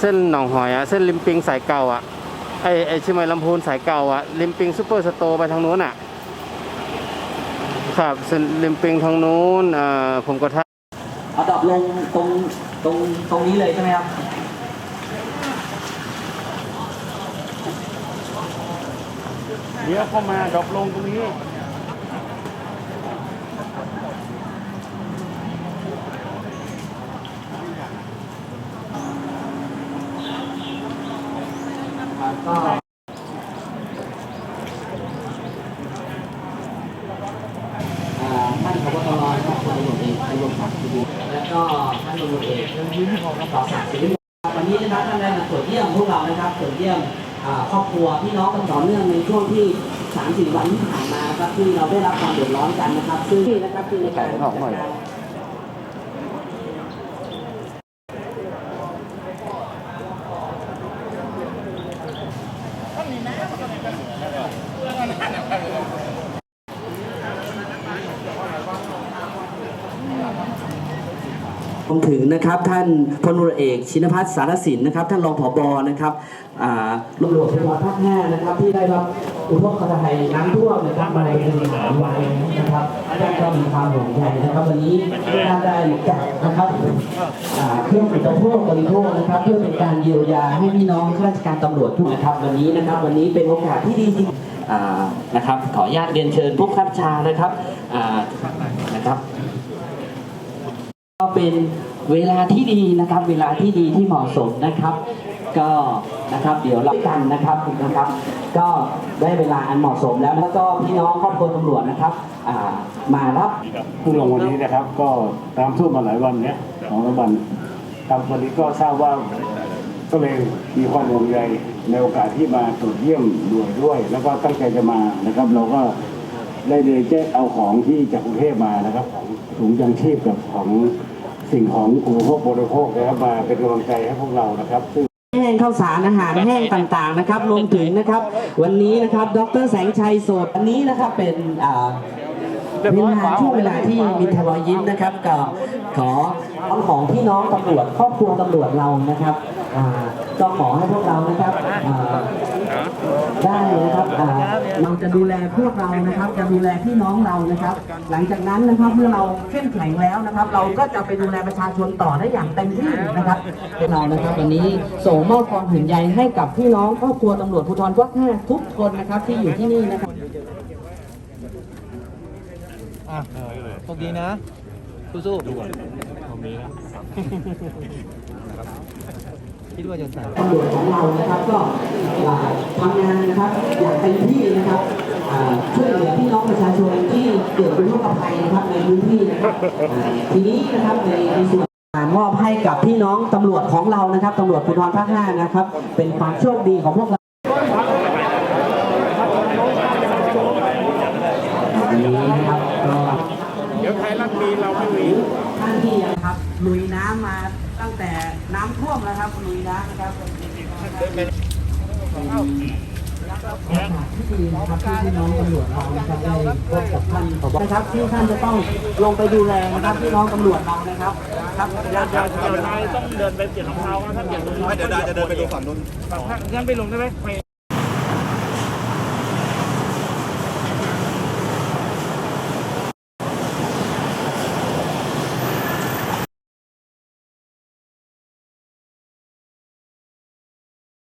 เส้นหนองหอยอะเส้นริมปิงสายเก่าอะไอไอเชียงใหม่ลำพูนสายเก่าอะริมปิงซูเปอร์สโตร์ไปทางนู้นอะครับเส้นริมปิงทางนู้นเอ่อผมก็ทักเอาดรอปลงตรงตรงตรงนี้เลยใช่ไหมครับ เดี๋ยวเข้ามาดรอปลงตรงนี้ ก็อ่าท่านพบตรนะครับท่านตำรวจเอกตำรวจศักดิ์สุริแล้วก็ท่านตำรวจเอกต่อศักดิ์สิริวันนี้นะครับท่านได้มาตรวจเยี่ยมพวกเรานะครับตรวจ เยี่ยมอ่าครอบครัวพี่น้องกันต่อเนื่องในช่วงที่3ามสี่วันที่ผ่านมาครับที่เราได้รับความเดือดร้อนกันนะครับซึ่งนี่นะครับคือในการจัดการ รวมถึงนะครับท่านพลตำรวจเอกชินพัฒน์สารสินนะครับ ท่านรองผบนะครับตำรวจภูธรภาคห้านะครับ ที่ได้รับอุทกภัยน้ำท่วมนะครับมาในบริหารไว้นนะครับท่านก็มีความห่วงใยนะครับ วันนี้ท่านได้จัดนะครับเครื่องอุปโภคบริโภคนะครับ เพื่อเป็นการเยียวยาให้พี่น้องข้าราชการตำรวจทุกนะครับ วันนี้นะครับ วันนี้เป็นโอกาสที่ดีจริงนะครับ ขออนุญาตเรียนเชิญผู้ขับชานะครับนะครับ ก็เป็นเวลาที่ดีนะครับ เวลาที่ดีที่เหมาะสมนะครับ ก็นะครับเดี๋ยวเรากันนะครับนะครับ ก็ได้เวลาอันเหมาะสมแล้วแล้วก็พี่น้องครอบครัวตำรวจนะครับอ่ามารับผู้ลงวันนี้นะครับ ก็ตามท่วมมาหลายวันเนี้ยสองสามวันครับวันนี้ก็ทราบว่าก็เลยมีความห่วงใยในโอกาสที่มาตรวจเยี่ยมด่วยด้วย แล้วก็ตั้งใจจะมานะครับ เราก็ ได้เลยแจ้เอาของที่จากกรุงเทพมานะครับ ของถุงยังชีพกับของสิ่งของอุปโภคบริโภคนะครับมาเป็นกำลังใจให้พวกเรานะครับ ซึ่งแห้งข้าวสารอาหารแห้งต่างๆนะครับรวมถึงนะครับ วันนี้นะครับดรแสงชัยโสดอันนี้นะครับเป็นอ่าเวลาช่วงเวลาที่มีทรอยยิ้มนะครับก็ขอเอาของพี่น้องตำรวจครอบครัวตำรวจเรานะครับอ่าก็ขอให้พวกเรานะครับได้นะครับ เราจะดูแลพวกเรานะครับ จะดูแลพี่น้องเรานะครับ หลังจากนั้นนะครับเมื่อเราเข้มแข็งแล้วนะครับ เราก็จะไปดูแลประชาชนต่อได้อย่างเต็มที่นะครับเรานะครับ วันนี้ส่งมอบความห่วงใยให้กับพี่น้องครอบครัวตำรวจภูธรภาคห้าทุกคนนะครับที่อยู่ที่นี่นะครับอะโชคดีนะ สู้ๆผมมีนะคิดว่าจะใส่ตำรวจของเรานะครับก็อ่าทำงานนะครับอย่างเต็มที่นะครับอ่าช่วยเหลือพี่น้องประชาชนที่เกิดอุทกภัยนะครับในพื้นที่นะครับอ่าทีนี้นะครับในในส่วนมอบให้กับพี่น้องตำรวจของเรานะครับตำรวจภูธรภาคห้านะครับ เป็นความโชคดีของพวกเราอันนี้นะครับก็ เดี๋ยวไทยรัฐ มีเราไม่มีท่านที่นะครับลุยน้ำมาตั้งแต่น้ำท่วมแล้วครับลุยน้ำนะครับที่ดีนะครับที่พี่น้องตำรวจเรานะครับได้พบกับท่านผบนะครับที่ท่านจะต้องลงไปดูแลนะครับพี่น้องตำรวจเรานะครับ ครับเดี๋ยวเดี๋ยวเดี๋ยวนายต้องเดินไปเปลี่ยนรองเท้าครับถ้าเปลี่ยนรองเท้าไม่เดี๋ยวดาจะเดินไปดูฝั่งนู้นงั้นไปลงได้ไหมไป